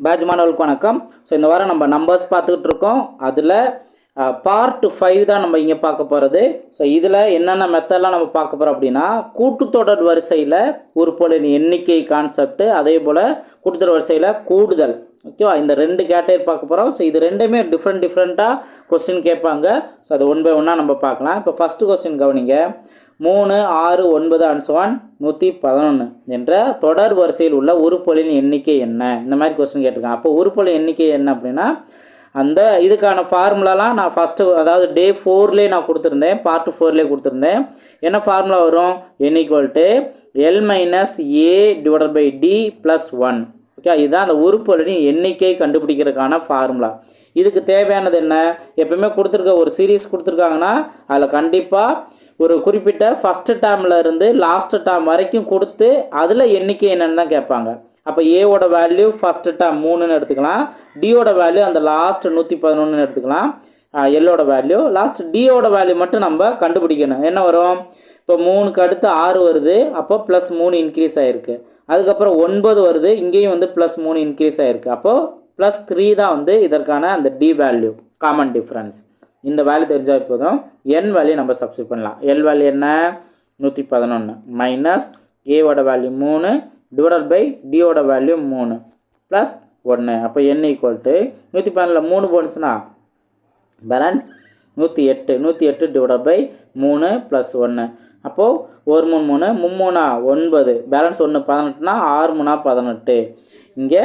Batch மாணவர்களுக்கு வணக்கம். So இந்த வாரம் நம்ம நம்பர்ஸ் பார்த்துக்கிட்டு இருக்கோம் அதில் பார்ட் ஃபைவ் தான் நம்ம இங்கே பார்க்க போகிறது ஸோ இதில் என்னென்ன மெத்தட்லாம் நம்ம பார்க்க போகிறோம் அப்படின்னா கூட்டுத்தொடர் வரிசையில் உறுப்புகளின் எண்ணிக்கை கான்செப்ட்டு அதே போல் கூட்டுத்தொடர் வரிசையில் கூடுதல். ஓகேவா இந்த ரெண்டு கேட்டகரி பார்க்க போகிறோம் ஸோ இது ரெண்டுமே டிஃப்ரெண்ட் டிஃப்ரெண்ட்டாக கொஸ்டின் கேட்பாங்க. ஸோ அது ஒன் பை ஒன்னாக நம்ம பார்க்கலாம். இப்போ ஃபஸ்ட்டு கொஸ்டின் கவனிங்க. மூணு ஆறு ஒன்பது அன்சுவான் நூற்றி பதினொன்று என்ற தொடர் வரிசையில் உள்ள உறுப்புகளின் எண்ணிக்கை என்ன? இந்த மாதிரி கொஸ்டின் கேட்டிருக்காங்க. அப்போ உறுப்புகளின் எண்ணிக்கை என்ன அப்படின்னா அந்த இதுக்கான ஃபார்முலாலாம் நான் ஃபஸ்ட்டு அதாவது டே ஃபோர்லேயே நான் கொடுத்துருந்தேன் பார்ட் ஃபோர்லேயே கொடுத்துருந்தேன். என்ன ஃபார்முலா வரும்? N equal to L minus A divided by D plus one okay இதுதான் அந்த உறுப்புகளின் எண்ணிக்கை கண்டுபிடிக்கிறதுக்கான ஃபார்முலா இதுக்கு தேவையானது என்ன? எப்பயுமே கொடுத்துருக்க ஒரு சீரீஸ் கொடுத்துருக்காங்கன்னா அதில் கண்டிப்பாக ஒரு குறிப்பிட்ட ஃபஸ்ட்டு டேர்மில் இருந்து லாஸ்ட்டு டேர்ம் வரைக்கும் கொடுத்து அதில் எண்ணிக்கை என்னென்னு தான் கேட்பாங்க. அப்போ ஏவோட வேல்யூ ஃபஸ்ட்டு டேர்ம் மூணுன்னு எடுத்துக்கலாம். டியோட வேல்யூ அந்த லாஸ்ட் நூற்றி பதினொன்றுன்னு எடுத்துக்கலாம். எல்லோட வேல்யூ லாஸ்ட் டியோட வேல்யூ மட்டும் நம்ம கண்டுபிடிக்கணும். என்ன வரும்? இப்போ மூணுக்கு அடுத்து ஆறு வருது. அப்போ ப்ளஸ் மூணு இன்க்ரீஸ் ஆகிருக்கு அதுக்கப்புறம் ஒன்பது வருது. இங்கேயும் வந்து ப்ளஸ் மூணு இன்க்ரீஸ் ஆகிருக்கு அப்போது ப்ளஸ் த்ரீ தான் வந்து இதற்கான அந்த டி வேல்யூ காமன் டிஃப்ரென்ஸ் இந்த வேல்யூ தெரிஞ்சால் போதும். என் வேல்யூ நம்ம சப்ஸ்டியூட் பண்ணலாம். எல் வேல்யூ என்ன? நூற்றி பதினொன்று மைனஸ் ஏவோட வேல்யூ மூணு டிவைடட் பை டியோட வேல்யூ மூணு. ப்ளஸ் ஒன்று அப்போ என் ஈக்குவல் டு நூற்றி பதினொன்றில் மூணு போனுச்சுன்னா பேலன்ஸ் நூற்றி எட்டு நூற்றி எட்டு டிவைடட் பை மூணு ப்ளஸ் ஒன்று அப்போது ஒரு மூணு மூணு மும்மூணா ஒன்பது. பேலன்ஸ் ஒன்று பதினெட்டுனா ஆறு மூணா பதினெட்டு. இங்கே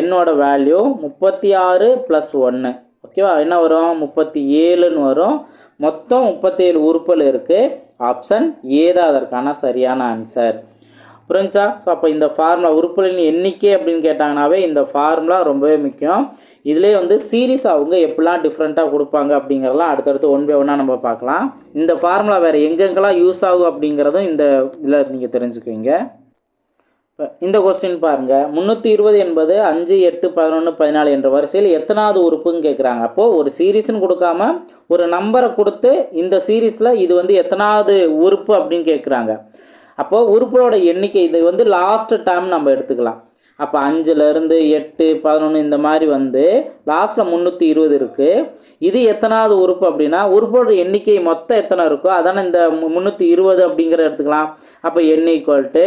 என்னோட வேல்யூ முப்பத்தி ஆறு ப்ளஸ் ஒன்று ஓகேவா? என்ன வரும்? முப்பத்தி ஏழுன்னு வரும். மொத்தம் முப்பத்தேழு உறுப்பல் இருக்குது ஆப்ஷன் ஏதா அதற்கான சரியான ஆன்சர் புரிஞ்சா ஸோ அப்போ இந்த ஃபார்முலா உறுப்புகளின் எண்ணிக்கை அப்படின்னு கேட்டாங்கனாவே இந்த ஃபார்முலா ரொம்பவே முக்கியம். இதுலேயே வந்து சீரீஸ் அவங்க எப்படிலாம் டிஃப்ரெண்ட்டாக கொடுப்பாங்க அப்படிங்கிறதெல்லாம் அடுத்தடுத்து ஒன் பை ஒன்னாக நம்ம பார்க்கலாம். இந்த ஃபார்முலா வேறு எங்கெங்கெல்லாம் யூஸ் ஆகும் அப்படிங்கிறதும் இந்த இதில் நீங்கள் தெரிஞ்சுக்குவீங்க. இந்த கொஸ்டின் பாருங்கள் முந்நூற்றி இருபது என்பது அஞ்சு எட்டு பதினொன்று பதினாலு என்ற வரிசையில் எத்தனாவது உறுப்புன்னு கேட்குறாங்க அப்போது ஒரு சீரீஸ்னு கொடுக்காம ஒரு நம்பரை கொடுத்து இந்த சீரீஸில் இது வந்து எத்தனாவது உறுப்பு அப்படின்னு கேட்குறாங்க அப்போது உறுப்புகளோட எண்ணிக்கை இது வந்து லாஸ்ட் டைம் நம்ம எடுத்துக்கலாம். அப்போ அஞ்சுலேருந்து எட்டு பதினொன்று இந்த மாதிரி வந்து லாஸ்ட்டில் முந்நூற்றி இருபது இருக்குது இது எத்தனாவது உறுப்பு அப்படின்னா உறுப்போட எண்ணிக்கை மொத்தம் எத்தனை இருக்கோ அதானே இந்த முந்நூற்றி இருபது அப்படிங்கிற எடுத்துக்கலாம். அப்போ n equal to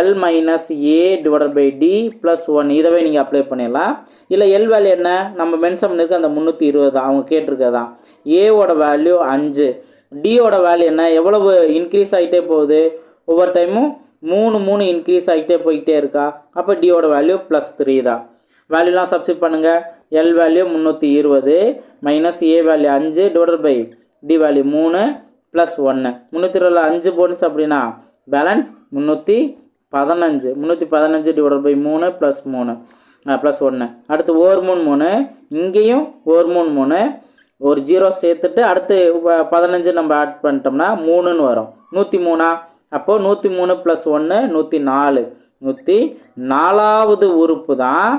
l minus a divide by d plus one இதவே நீங்கள் அப்ளை பண்ணிடலாம். இல்லை எல் வேல்யூ என்ன? நம்ம மென்ஷன் பண்ணிருக்க அந்த முந்நூற்றி இருபது. தான் அவங்க கேட்டிருக்கதான். ஏவோட வேல்யூ அஞ்சு. டியோட வேல்யூ என்ன? எவ்வளவு இன்க்ரீஸ் ஆகிட்டே போகுது? ஒவ்வொரு டைமும் மூணு மூணு இன்க்ரீஸ் ஆகிட்டே போய்கிட்டே இருக்கா? அப்போ டியோட வேல்யூ ப்ளஸ் த்ரீ தான். வேல்யூலாம் சப்ஸ்டிட் பண்ணுங்கள் எல் வேல்யூ முந்நூற்றி இருபது மைனஸ் ஏ வேல்யூ அஞ்சு டிவைடட் பை டி வேல்யூ மூணு ப்ளஸ் ஒன்று முந்நூற்றி இருபதில் அஞ்சு போனுச்சு அப்படின்னா பேலன்ஸ் முந்நூற்றி பதினஞ்சு. முந்நூற்றி பதினஞ்சு டிவைடட் பை மூணு ப்ளஸ் மூணு. ப்ளஸ் ஒன்று அடுத்து ஓர் மூணு மூணு. இங்கேயும் ஓர் மூணு மூணு. ஒரு ஜீரோ சேர்த்துட்டு அடுத்து பதினஞ்சு நம்ம ஆட் பண்ணிட்டோம்னா மூணுன்னு வரும். நூற்றி மூணா? அப்போது நூற்றி மூணு ப்ளஸ் ஒன்று நூற்றி நாலு. நூற்றி நாலாவது உறுப்பு தான்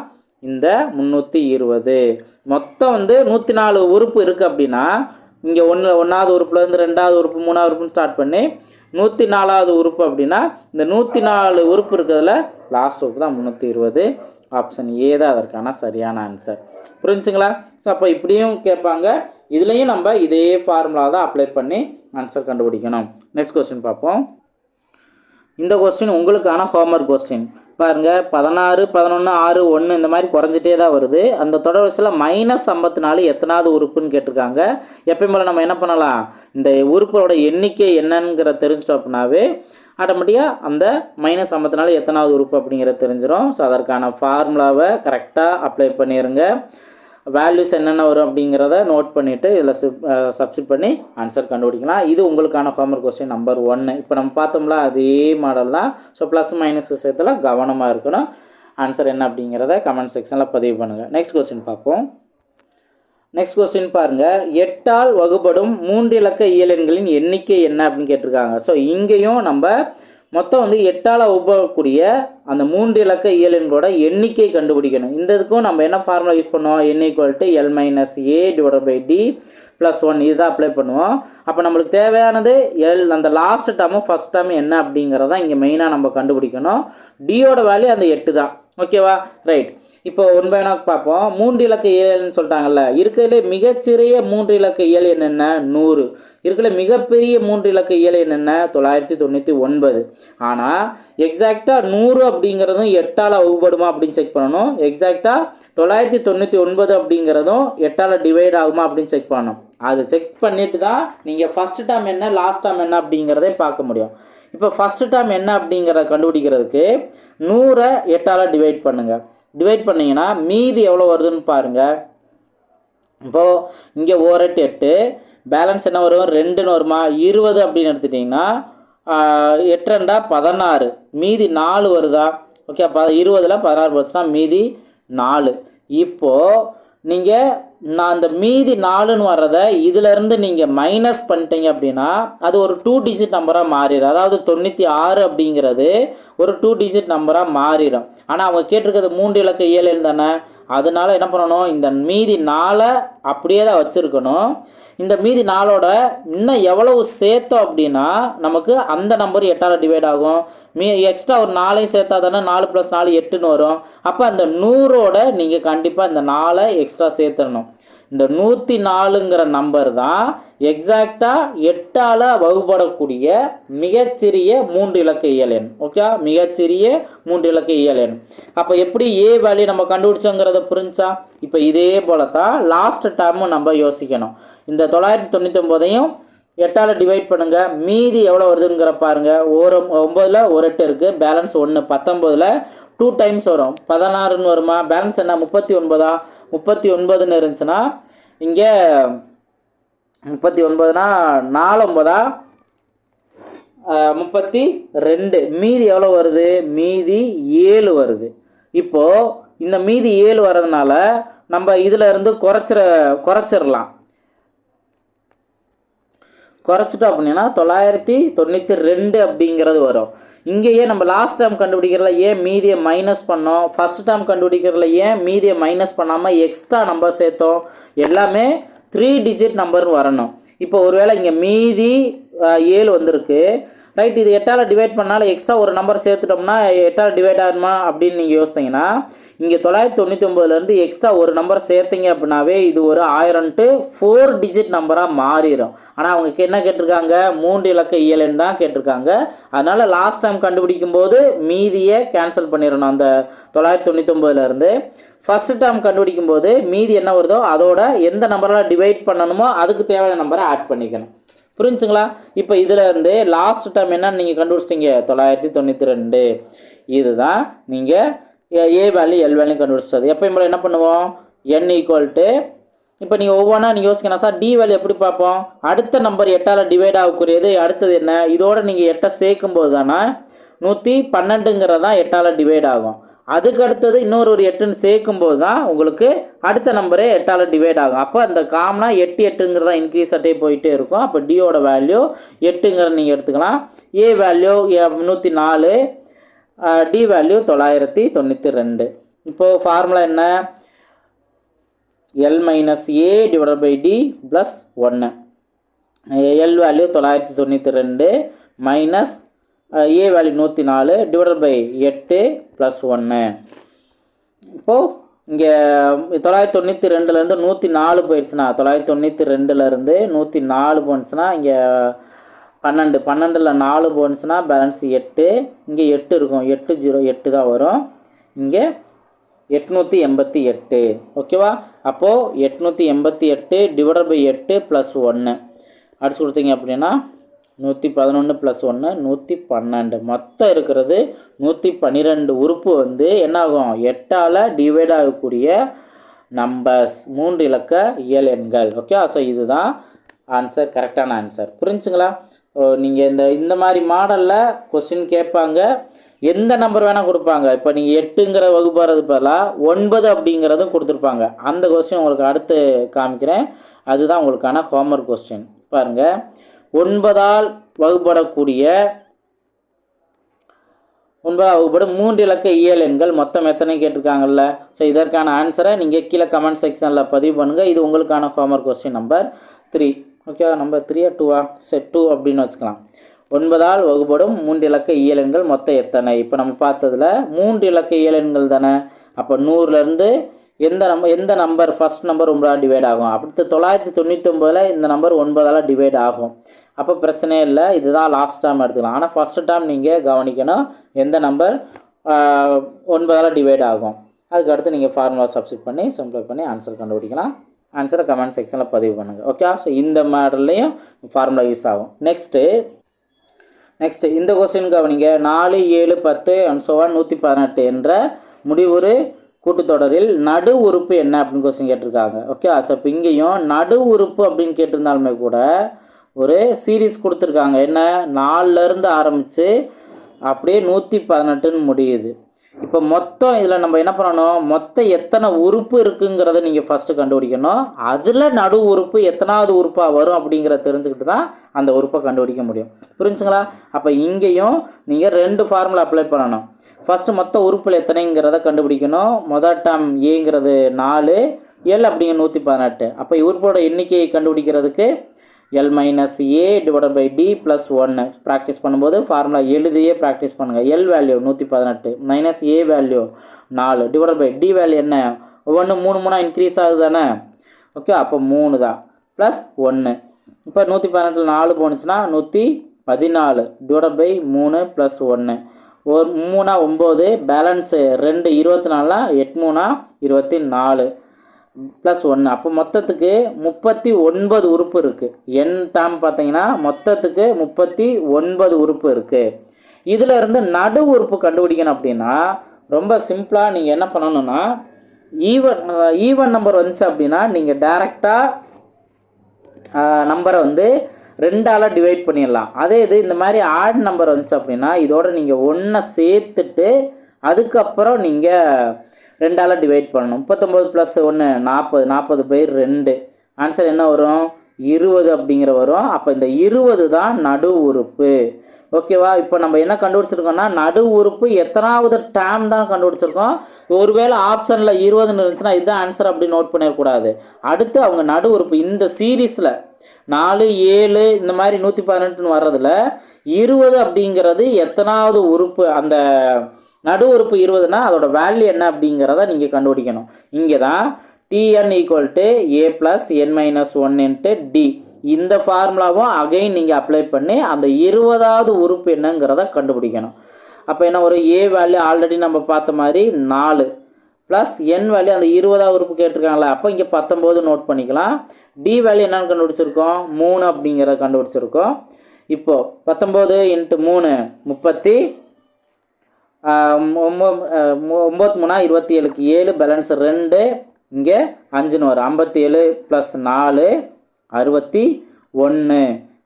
இந்த முந்நூற்றி இருபது. மொத்தம் வந்து நூற்றி நாலு உறுப்பு இருக்குது அப்படின்னா இங்கே ஒன்று ஒன்றாவது உறுப்புலேருந்து ரெண்டாவது உறுப்பு மூணாவது உறுப்புன்னு ஸ்டார்ட் பண்ணி நூற்றி நாலாவது உறுப்பு அப்படின்னா இந்த நூற்றி நாலு உறுப்பு இருக்கிறதுல லாஸ்ட் உறுப்பு தான் முந்நூற்றி இருபது. ஆப்ஷன் ஏ தான் அதற்கான சரியான ஆன்சர் புரிஞ்சுங்களா? ஸோ அப்போ இப்படியும் கேட்பாங்க. இதுலேயும் நம்ம இதே ஃபார்முலா தான் அப்ளை பண்ணி ஆன்சர் கண்டுபிடிக்கணும். நெக்ஸ்ட் கொஸ்டின் பார்ப்போம். இந்த கொஸ்டின் உங்களுக்கான ஹோம்ஒர்க் கொஸ்டின் பாருங்கள் பதினாறு பதினொன்று ஆறு ஒன்று இந்த மாதிரி குறைஞ்சிட்டே தான் வருது. அந்த தொடர்ச்சியில் மைனஸ் ஐம்பத்தி நாலு எத்தனாவது உறுப்புன்னு கேட்டிருக்காங்க. எப்பயும் போல் நம்ம என்ன பண்ணலாம்? இந்த உறுப்போட எண்ணிக்கை என்னங்கிற தெரிஞ்சிட்டோம் அப்படின்னாவே ஆட்டோமேட்டிக்காக அந்த மைனஸ் ஐம்பத்தி நாலு எத்தனாவது உறுப்பு அப்படிங்கிறத தெரிஞ்சிடும் ஸோ அதற்கான ஃபார்முலாவை கரெக்டாக அப்ளை பண்ணிடுங்க வேல்யூஸ் என்னென்ன வரும் அப்படிங்கிறத நோட் பண்ணிவிட்டு இதில் சப்ஸ்டிட் பண்ணி ஆன்சர் கண்டுபிடிக்கலாம். இது உங்களுக்கான ஃபார்மர் கொஸ்டின் நம்பர் ஒன்று இப்போ நம்ம பார்த்தோம்ல அதே மாடல் தான். ஸோ ப்ளஸ் மைனஸ் விஷயத்தில் கவனமாக இருக்கணும். ஆன்சர் என்ன அப்படிங்கிறத கமெண்ட் செக்ஷனில் பதிவு பண்ணுங்கள் நெக்ஸ்ட் கொஸ்டின் பார்ப்போம். நெக்ஸ்ட் கொஸ்டின் பாருங்கள் எட்டால் வகுப்படும் மூன்று இலக்க இயலெண்களின் எண்ணிக்கை என்ன அப்படின்னு கேட்டிருக்காங்க. ஸோ இங்கேயும் நம்ம மொத்தம் வந்து எட்டால் வகுப்பக்கூடிய அந்த மூன்று இலக்க இயலெண்களோட எண்ணிக்கை கண்டுபிடிக்கணும். இந்த இதுக்கும் நம்ம என்ன ஃபார்முலா யூஸ் பண்ணுவோம்? N equal to l minus a divide by d plus one இதுதான் அப்ளை பண்ணுவோம். அப்போ நம்மளுக்கு தேவையானது எல் அந்த லாஸ்ட் டேர்மும் ஃபஸ்ட் டேர்ம் என்ன அப்படிங்கிறதான் இங்கே மெயினாக நம்ம கண்டுபிடிக்கணும். டியோட வேல்யூ அந்த எட்டு தான். ஓகேவா? ரைட் இப்போ ஒன் பார்ப்போம். மூன்று இலக்க இயல்னு சொல்லிட்டாங்கல்ல. இருக்கிறதுல மிகச்சிறிய மூன்று இலக்க இயல் என்னென்ன? நூறு. இருக்கிற மிகப்பெரிய மூன்று இலக்க இயல் என்னென்ன? தொள்ளாயிரத்தி தொண்ணூற்றி ஒன்பது. ஆனால் எக்ஸாக்டாக நூறு அப்படிங்கிறதும் எட்டால் வகுப்படுமா அப்படின்னு செக் பண்ணணும். எக்ஸாக்டாக தொள்ளாயிரத்தி தொண்ணூற்றி ஒன்பது அப்படிங்கிறதும் எட்டால் டிவைட் ஆகுமா அப்படின்னு செக் பண்ணணும். அது செக் பண்ணிட்டு தான் நீங்கள் ஃபஸ்ட்டு டேர்ம் என்ன லாஸ்ட் டேம் என்ன அப்படிங்கிறதே பார்க்க முடியும். இப்போ ஃபஸ்ட்டு டேம் என்ன அப்படிங்கிறத கண்டுபிடிக்கிறதுக்கு நூறை எட்டால் டிவைட் பண்ணுங்கள் டிவைட் பண்ணிங்கன்னா மீதி எவ்வளோ வருதுன்னு பாருங்கள் இப்போது இங்கே ஓர் எட்டு எட்டு பேலன்ஸ் என்ன வரும்? ரெண்டுன்னு வருமா? இருபது அப்படின்னு எடுத்துட்டிங்கன்னா ஆஹ், எட்டு ரெண்டா பதினாறு. மீதி நாலு வருதா? ஓகே ப இருபதில் பதினாறு போச்சுன்னா மீதி நாலு. இப்போது நீங்கள் நான் அந்த மீதி நாலுன்னு வர்றதை இதிலேருந்து நீங்கள் மைனஸ் பண்ணிட்டீங்க அப்படின்னா அது ஒரு டூ டிஜிட் நம்பராக மாறிடும். அதாவது தொண்ணூற்றி ஆறு அப்படிங்கிறது ஒரு டூ டிஜிட் நம்பராக மாறிடும். ஆனால் அவங்க கேட்டிருக்கிறது மூன்று இலக்க ஏழு தானே? அதனால என்ன பண்ணணும்? இந்த மீதி நாளை அப்படியே தான் வச்சுருக்கணும். இந்த மீதி நாளோட இன்னும் எவ்வளவு சேர்த்தோம் அப்படின்னா நமக்கு அந்த நம்பர் எட்டால் டிவைட் ஆகும். மீ எக்ஸ்ட்ரா ஒரு நாளையும் சேர்த்தா தானே நாலு ப்ளஸ் நாலு எட்டுன்னு வரும். அப்போ அந்த நூறோட நீங்கள் கண்டிப்பாக இந்த நாலை எக்ஸ்ட்ரா சேர்த்துடணும். இந்த நூற்றி நாலுங்கிற நம்பர் தான் எக்ஸாக்டாக எட்டால் வகுப்படக்கூடிய மிகச்சிறிய மூன்று இலக்க இயல் எண். ஓகே மிகச்சிறிய மூன்று இலக்க இயல் எண். அப்போ எப்படி ஏ வேல்யூ நம்ம கண்டுபிடிச்சோங்கிறத புரிஞ்சா? இப்போ இதே போல தான் லாஸ்ட் டேர்மும் நம்ம யோசிக்கணும். இந்த தொள்ளாயிரத்தி தொண்ணூற்றி ஒம்போதையும் எட்டால் டிவைட் பண்ணுங்கள் மீதி எவ்வளோ வருதுங்கிற பாருங்கள் ஒரு ஒம்பதில் ஒரு எட்டு இருக்குது பேலன்ஸ் ஒன்று பத்தொம்போதில் டூ டைம்ஸ் வரும். பதினாறுன்னு வருமா? பேலன்ஸ் என்ன? முப்பத்தி ஒன்பதா? முப்பத்தி ஒன்பதுன்னு இருந்துச்சுன்னா இங்கே முப்பத்தி ஒன்பதுனா நாலு ஒன்பதா ஆஹ், முப்பத்தி ரெண்டு. மீதி எவ்வளோ வருது? மீதி ஏழு வருது. இப்போது இந்த மீதி ஏழு வர்றதுனால நம்ம இதில் இருந்து குறைச்சிர குறைச்சிடலாம் குறைச்சிட்டோம் அப்படின்னா தொள்ளாயிரத்தி தொண்ணூற்றி ரெண்டு அப்படிங்கிறது வரும். இங்கேயே நம்ம லாஸ்ட் டைம் கண்டுபிடிக்கிறதுல ஏன் மீதியை மைனஸ் பண்ணோம்? ஃபர்ஸ்ட் டைம் கண்டுபிடிக்கிறதுல ஏன் மீதியை மைனஸ் பண்ணாமல் எக்ஸ்ட்ரா நம்பர் சேர்த்தோம்? எல்லாமே த்ரீ டிஜிட் நம்பர்னு வரணும். இப்போ ஒருவேளை இங்கே மீதி ஏழு வந்திருக்கு. ரைட் இது எட்டால் டிவைட் பண்ணாலும் எக்ஸ்ட்ரா ஒரு நம்பர் சேர்த்துட்டோம்னா எட்டால் டிவைட் ஆகுமா அப்படின்னு நீங்கள் யோசித்தீங்கன்னா இங்கே தொள்ளாயிரத்தி தொண்ணூற்றி ஒம்பதுலேருந்து எக்ஸ்ட்ரா ஒரு நம்பர் சேர்த்தீங்க அப்படின்னாவே இது ஒரு ஆயிரம்ட்டு ஃபோர் டிஜிட் நம்பராக மாறிடும் ஆனால் அவங்க என்ன கேட்டிருக்காங்க? மூன்று இலக்க இயலன் தான் கேட்டிருக்காங்க. அதனால் லாஸ்ட் டைம் கண்டுபிடிக்கும் போது மீதியை கேன்சல் பண்ணிடணும் அந்த தொள்ளாயிரத்தி தொண்ணூத்தொம்பதுலேருந்து ஃபஸ்ட்டு டேர்ம் கண்டுபிடிக்கும் போது மீதி என்ன வருதோ அதோட எந்த நம்பரால் டிவைட் பண்ணணுமோ அதுக்கு தேவையான நம்பரை ஆட் பண்ணிக்கணும். புரிஞ்சுங்களா? இப்போ இதில் இருந்து லாஸ்ட் டைம் என்னன்னு நீங்கள் கண்டுபிடிச்சிட்டீங்க? தொள்ளாயிரத்தி தொண்ணூற்றி ரெண்டு. இதுதான் நீங்கள் ஏ வேல்யூ எல் வேல்யூ கண்டுபிடிச்சது எப்போ போல என்ன பண்ணுவோம்? என் ஈக்குவல் டு இப்போ நீங்கள் ஒவ்வொன்றா நீங்கள் யோசிக்கணும். சார் டி வேல்யூ எப்படி பார்ப்போம்? அடுத்த நம்பர் எட்டால் டிவைட் ஆகக்கூடியது அடுத்தது என்ன? இதோட நீங்கள் எட்டை சேர்க்கும் போது தானே நூற்றி பன்னெண்டுங்கிறது தான் எட்டால் டிவைட் ஆகும். அதுக்கு அடுத்தது இன்னொரு ஒரு எட்டுன்னு சேர்க்கும்போது தான் உங்களுக்கு அடுத்த நம்பரே எட்டால் டிவைட் ஆகும். அப்போ அந்த காமனா எட்டு எட்டுங்கிறதா இன்க்ரீஸ் ஆகிட்டே போயிட்டே இருக்கும். அப்போ டியோட வேல்யூ எட்டுங்கிற நீங்கள் எடுத்துக்கலாம். ஏ வேல்யூ நூற்றி நாலு டி வேல்யூ தொள்ளாயிரத்தி தொண்ணூற்றி ரெண்டு. இப்போது ஃபார்முலா என்ன? L minus a divide by d plus ஒன்று எல் வேல்யூ தொள்ளாயிரத்தி தொண்ணூற்றி ரெண்டு மைனஸ் ஏ வேல்யூ நூற்றி நாலு டிவைட் பை எட்டு ப்ளஸ் ஒன்று இப்போது இங்கே தொள்ளாயிரத்தி தொண்ணூற்றி ரெண்டுலேருந்து நூற்றி நாலு போயிடுச்சுன்னா தொள்ளாயிரத்தி தொண்ணூற்றி ரெண்டுலேருந்து நூற்றி நாலு போணுச்சுன்னா இங்கே பன்னெண்டு. பன்னெண்டில் நாலு போணுச்சுன்னா பேலன்ஸ் எட்டு. இங்கே எட்டு இருக்கும். எட்டு ஜீரோ எட்டு தான் வரும். இங்கே எட்நூற்றி எண்பத்தி எட்டு. ஓகேவா? அப்போது எட்நூற்றி எண்பத்தி எட்டு டிவைடட் பை எட்டு ப்ளஸ் ஒன்று அடிச்சு கொடுத்தீங்க அப்படின்னா நூற்றி பதினொன்று ப்ளஸ் ஒன்று நூற்றி பன்னெண்டு. மொத்தம் இருக்கிறது நூற்றி பன்னிரெண்டு உறுப்பு வந்து என்னாகும்? எட்டால் டிவைட் ஆகக்கூடிய நம்பர்ஸ் மூன்று இலக்க இயல் எண்கள். ஓகே ஸோ இதுதான் ஆன்சர் கரெக்டான ஆன்சர் புரிஞ்சுங்களா? நீங்கள் இந்த இந்த மாதிரி மாடலில் கொஸ்டின் கேட்பாங்க. எந்த நம்பர் வேணால் கொடுப்பாங்க. இப்போ நீங்கள் எட்டுங்கிற வகுப்பாறது பதிலாக ஒன்பது அப்படிங்கிறதும் கொடுத்துருப்பாங்க. அந்த கொஸ்டின் உங்களுக்கு அடுத்து காமிக்கிறேன். அதுதான் உங்களுக்கான ஹோம்ஒர்க் கொஸ்டின் பாருங்கள் ஒன்பதால் வகுப்படக்கூடிய ஒன்பதாம் வகுப்படும் மூன்று இலக்க இயல் எண்கள் மொத்தம் எத்தனை கேட்டிருக்காங்கல்ல? ஸோ இதற்கான ஆன்சரை நீங்கள் கீழே கமெண்ட் செக்ஷனில் பதிவு பண்ணுங்கள் இது உங்களுக்கான ஹோம்ஒர்க் கொஸ்டின் நம்பர் த்ரீ ஓகேவா நம்பர் த்ரீயா டூவா செட் டூ அப்படின்னு வச்சுக்கலாம். ஒன்பதால் வகுப்படும் மூன்று இலக்க இயலெண்கள் மொத்தம் எத்தனை? இப்போ நம்ம பார்த்ததுல மூன்று இலக்க இயலெண்கள் தானே. அப்போ நூறுலேருந்து எந்த நம்பர் எந்த நம்பர் ஃபர்ஸ்ட் நம்பர் ஒன்பதால் டிவைட் ஆகும். அடுத்து தொள்ளாயிரத்தி தொண்ணூத்தொம்பதில் இந்த நம்பர் ஒன்பதால் டிவைட் ஆகும். அப்போ பிரச்சனையே இல்லை. இதுதான் லாஸ்ட் டைம் எடுத்துக்கலாம். ஆனால் ஃபஸ்ட்டு டைம் நீங்கள் கவனிக்கணும். எந்த நம்பர் ஒன்பதால் டிவைட் ஆகும். அதுக்கு அடுத்து நீங்கள் ஃபார்முலா சப்ஸ்டிட் பண்ணி சிம்பிளை பண்ணி ஆன்சர் கண்டுபிடிக்கலாம். ஆன்சரை கமெண்ட் செக்ஷனில் பதிவு பண்ணுங்கள் ஓகே ஸோ இந்த மாடல்லையும் ஃபார்முலா யூஸ் ஆகும். நெக்ஸ்ட்டு நெக்ஸ்ட்டு இந்த கொஸ்டின் கவனிங்க. நாலு ஏழு பத்து அண்ட் சோவா நூற்றி பதினெட்டு என்ற முடிவுறு கூட்டுத்தொடரில் நடு உறுப்பு என்ன அப்படின்னு கொஸ்டின் கேட்டிருக்காங்க. ஓகே ஸோ இப்போ இங்கேயும் நடு உறுப்பு அப்படின்னு கேட்டிருந்தாலுமே கூட ஒரு சீரீஸ் கொடுத்துருக்காங்க. என்ன? நாலுலேருந்து ஆரம்பித்து அப்படியே நூற்றி பதினெட்டுன்னு முடியுது. இப்போ மொத்தம் இதில் நம்ம என்ன பண்ணணும்? மொத்தம் எத்தனை உறுப்பு இருக்குங்கிறத நீங்கள் ஃபஸ்ட்டு கண்டுபிடிக்கணும். அதில் நடு உறுப்பு எத்தனாவது உறுப்பாக வரும் அப்படிங்கிறத தெரிஞ்சுக்கிட்டு தான் அந்த உறுப்பை கண்டுபிடிக்க முடியும். புரிஞ்சுங்களா? அப்போ இங்கேயும் நீங்கள் ரெண்டு ஃபார்முலா அப்ளை பண்ணணும். ஃபஸ்ட்டு மொத்த உறுப்பில் எத்தனைங்கிறத கண்டுபிடிக்கணும். மொதல் டேம் ஏங்கிறது நாலு எல் அப்படிங்க நூற்றி பதினெட்டு. அப்போ உறுப்போட எண்ணிக்கையை கண்டுபிடிக்கிறதுக்கு l minus a divide by d plus ஒன்று ப்ராக்டிஸ் பண்ணும்போது ஃபார்முலா எழுதியே ப்ராக்டிஸ் பண்ணுங்கள் எல் வேல்யூ நூற்றி பதினெட்டு மைனஸ் ஏ வேல்யூ நாலு டிவைட் பை டி வேல்யூ என்ன? ஒவ்வொன்று மூணு மூணாக இன்க்ரீஸ் ஆகுது தானே ஓகே அப்போ மூணு தான். ப்ளஸ் ஒன்று இப்போ நூற்றி பதினெட்டில் நாலு போணுச்சுன்னா நூற்றி பதினாலு டிவைட் பை மூணு ப்ளஸ் ஒன்று ஒரு மூணா ஒம்பது பேலன்ஸு ரெண்டு இருபத்தி நாலா எட்டு மூணா இருபத்தி நாலு ப்ளஸ் ஒன்று அப்போ மொத்தத்துக்கு முப்பத்தி ஒன்பது உறுப்பு இருக்குது என் டேம் பார்த்தீங்கன்னா மொத்தத்துக்கு முப்பத்தி ஒன்பது உறுப்பு இருக்குது இதில் இருந்து நடு உறுப்பு கண்டுபிடிக்கணும் அப்படின்னா ரொம்ப சிம்பிளாக நீங்கள் என்ன பண்ணணும்னா ஈவன் ஈவன் நம்பர் வந்துச்சு அப்படின்னா நீங்கள் டேரெக்டாக நம்பரை வந்து ரெண்டால் டிவைட் பண்ணிடலாம். அதே இது இந்த மாதிரி ஆட் நம்பர் வந்துச்சு அப்படின்னா இதோட நீங்கள் ஒன்றை சேர்த்துட்டு அதுக்கப்புறம் நீங்கள் ரெண்டால் டிவைட் பண்ணணும். முப்பத்தொம்போது ப்ளஸ் ஒன்று நாற்பது நாற்பது பை ரெண்டு. ஆன்சர் என்ன வரும்? இருபது அப்படிங்கிற வரும். அப்போ இந்த இருபது தான் நடு உறுப்பு. ஓகேவா இப்போ நம்ம என்ன கண்டுபிடிச்சிருக்கோம்னா நடு உறுப்பு எத்தனாவது டேம் தான் கண்டுபிடிச்சிருக்கோம். ஒருவேளை ஆப்ஷனில் இருபதுன்னு இருந்துச்சுன்னா இதுதான் ஆன்சர் அப்படி நோட் பண்ணிடக்கூடாது. அடுத்து அவங்க நடு உறுப்பு இந்த சீரீஸில் நாலு ஏழு இந்த மாதிரி நூற்றி பதினெட்டுன்னு வர்றதில் இருபது அப்படிங்கிறது எத்தனாவது உறுப்பு அந்த நடு உறுப்பு இருபதுனா அதோட வேல்யூ என்ன அப்படிங்கிறத நீங்கள் கண்டுபிடிக்கணும். இங்கே தான் t n equal to a plus n minus one into d இந்த ஃபார்முலாவும் அகைன் நீங்கள் அப்ளை பண்ணி அந்த இருபதாவது உறுப்பு என்னங்கிறத கண்டுபிடிக்கணும். அப்போ என்ன ஒரு ஏ வேல்யூ ஆல்ரெடி நம்ம பார்த்த மாதிரி நாலு. ப்ளஸ் என் வேல்யூ அந்த இருபதாவது உறுப்பு கேட்டிருக்காங்களே அப்போ இங்கே பத்தொம்போது நோட் பண்ணிக்கலாம். டி வேல்யூ என்னென்னு கண்டுபிடிச்சிருக்கோம். மூணு அப்படிங்கிறத கண்டுபிடிச்சிருக்கோம். இப்போது பத்தொம்போது இன்ட்டு மூணு முப்பத்தி ஒம்பத்தி மூணா இருபத்தி ஏழுக்கு ஏழு பேலன்ஸ் ரெண்டு இங்கே அஞ்சுன்னு வரும். ஐம்பத்தி ஏழு ப்ளஸ் நாலு அறுபத்தி ஒன்று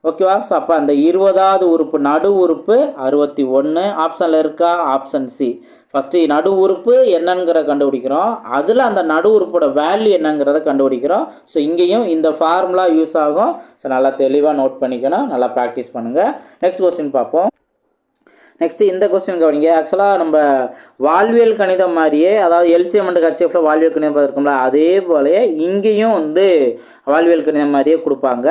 ஓகேவா? ஸோ அப்போ அந்த இருபதாவது உறுப்பு நடு உறுப்பு அறுபத்தி ஒன்று ஆப்ஷனில் இருக்கா? Option C. ஃபஸ்ட்டு நடு உறுப்பு என்னங்கிற கண்டுபிடிக்கிறோம். அதில் அந்த நடு உறுப்போட வேல்யூ என்னங்கிறத கண்டுபிடிக்கிறோம். ஸோ இங்கேயும் இந்த ஃபார்முலா யூஸ் ஆகும். ஸோ நல்லா தெளிவாக நோட் பண்ணிக்கணும். நல்லா ப்ராக்டிஸ் பண்ணுங்கள் நெக்ஸ்ட் கொஸ்டின் பார்ப்போம். நெக்ஸ்ட் இந்த கொஸ்டின் கவனிங்க. ஆக்சுவலாக நம்ம வாழ்வியல் கணிதம் மாதிரியே அதாவது எல்சிஎம் அண்ட் ஹெச்எஃப்ல வாழ்வியல் கணிதம் இருக்கும்ல அதே போலயே இங்கேயும் வந்து வாழ்வியல் கணிதம் மாதிரியே கொடுப்பாங்க.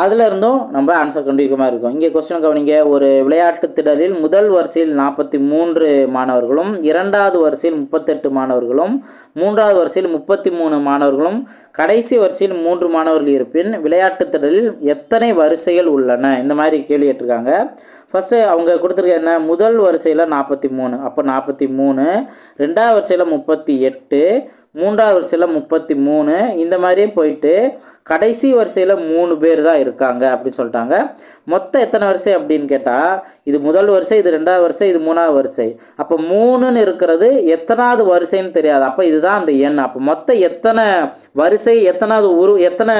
அதில் இருந்தும் நம்ம ஆன்சர் கண்டிப்பாக இருக்கும். இங்கே கொஸ்டின் கவனிங்க. ஒரு விளையாட்டு திடலில் முதல் வரிசையில் நாற்பத்தி மூன்று மாணவர்களும் இரண்டாவது வரிசையில் முப்பத்தெட்டு மாணவர்களும் மூன்றாவது வரிசையில் முப்பத்தி மூணு மாணவர்களும் கடைசி வரிசையில் மூன்று மாணவர்கள் இருப்பின் விளையாட்டு திடலில் எத்தனை வரிசைகள் உள்ளன? இந்த மாதிரி கேள்வி கேட்டிருக்காங்க. ஃபஸ்ட்டு அவங்க கொடுத்துருக்க என்ன? முதல் வரிசையில் நாற்பத்தி மூணு அப்போ நாற்பத்தி மூணு ரெண்டாவது வரிசையில் முப்பத்தி எட்டு மூன்றாவது வரிசையில் முப்பத்தி மூணு. இந்த மாதிரியே போயிட்டு கடைசி வரிசையில் மூணு பேர் தான் இருக்காங்க அப்படின்னு சொல்லிட்டாங்க. மொத்தம் எத்தனை வரிசை அப்படின்னு கேட்டால் இது முதல் வரிசை இது ரெண்டாவது வரிசை இது மூணாவது வரிசை. அப்போ மூணுன்னு இருக்கிறது எத்தனாவது வரிசைன்னு தெரியாது. அப்போ இதுதான் அந்த எண். அப்போ மொத்தம் எத்தனை வரிசை எத்தனாவது உரு எத்தனை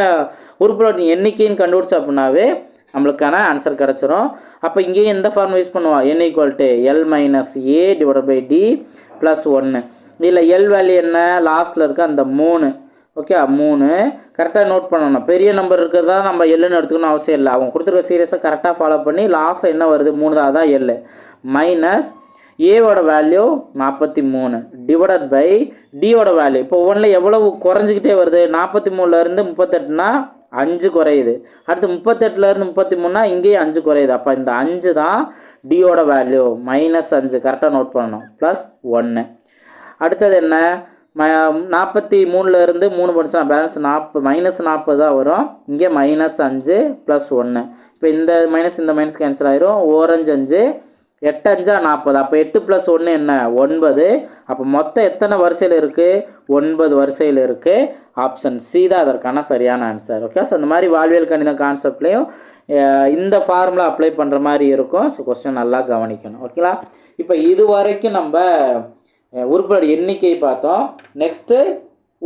உறுப்புகளோட எண்ணிக்கைன்னு கண்டுபிடிச்சோம் அப்படின்னாவே நம்மளுக்கான ஆன்சர் கிடச்சிரும். அப்போ இங்கேயும் எந்த ஃபார்ம் யூஸ் பண்ணுவோம் n equal to l minus a divide by d plus ஒன்று இதில் எல் வேல்யூ என்ன? லாஸ்ட்டில் இருக்க அந்த மூணு. ஓகே மூணு. கரெக்டாக நோட் பண்ணணும். பெரிய நம்பர் இருக்கிறதா நம்ம எல்லுன்னு எடுத்துக்கணும் அவசியம் இல்லை. அவங்க கொடுத்துருக்க சீரியஸை கரெக்டாக ஃபாலோ பண்ணி லாஸ்ட்டில் என்ன வருது? மூணு தான் அதான் எல்லு மைனஸ் ஏவோட வேல்யூ நாற்பத்தி மூணு. டிவைடட் பை டியோட வேல்யூ இப்போ ஒன்றில் எவ்வளவு குறைஞ்சிக்கிட்டே வருது? நாற்பத்தி மூணுலேருந்து முப்பத்தெட்டுனா அஞ்சு குறையுது. அடுத்து முப்பத்தெட்டுலேருந்து முப்பத்தி மூணுனா இங்கேயும் அஞ்சு குறையுது. அப்போ இந்த அஞ்சு தான் டியோட வேல்யூ மைனஸ் அஞ்சு. கரெக்டாக நோட் பண்ணணும். ப்ளஸ் ஒன்று அடுத்தது என்ன? ம நாற்பத்தி மூணுலேருந்து மூணு படிச்சா பேலன்ஸ் நாற்பது மைனஸ் நாற்பது தான் வரும். இங்கே மைனஸ் அஞ்சு ப்ளஸ் ஒன்று இப்போ இந்த மைனஸ் இந்த மைனஸ் கேன்சல் ஆயிரும். ஓரஞ்சு அஞ்சு எட்டு அஞ்சா நாற்பது அப்போ எட்டு ப்ளஸ் ஒன்று என்ன? ஒன்பது. அப்போ மொத்தம் எத்தனை வரிசையில் இருக்குது ஒன்பது வரிசையில் இருக்குது ஆப்ஷன் சி தான் அதற்கான சரியான ஆன்சர் ஓகே ஸோ இந்த மாதிரி வாழ்வியல் கணிதம் கான்செப்ட்லேயும் இந்த ஃபார்முலா அப்ளை பண்ணுற மாதிரி இருக்கும். ஸோ கொஸ்டின் நல்லா கவனிக்கணும். ஓகேங்களா இப்போ இது வரைக்கும் நம்ம உறுப்புகளோட எண்ணிக்கை பார்த்தோம். நெக்ஸ்ட்டு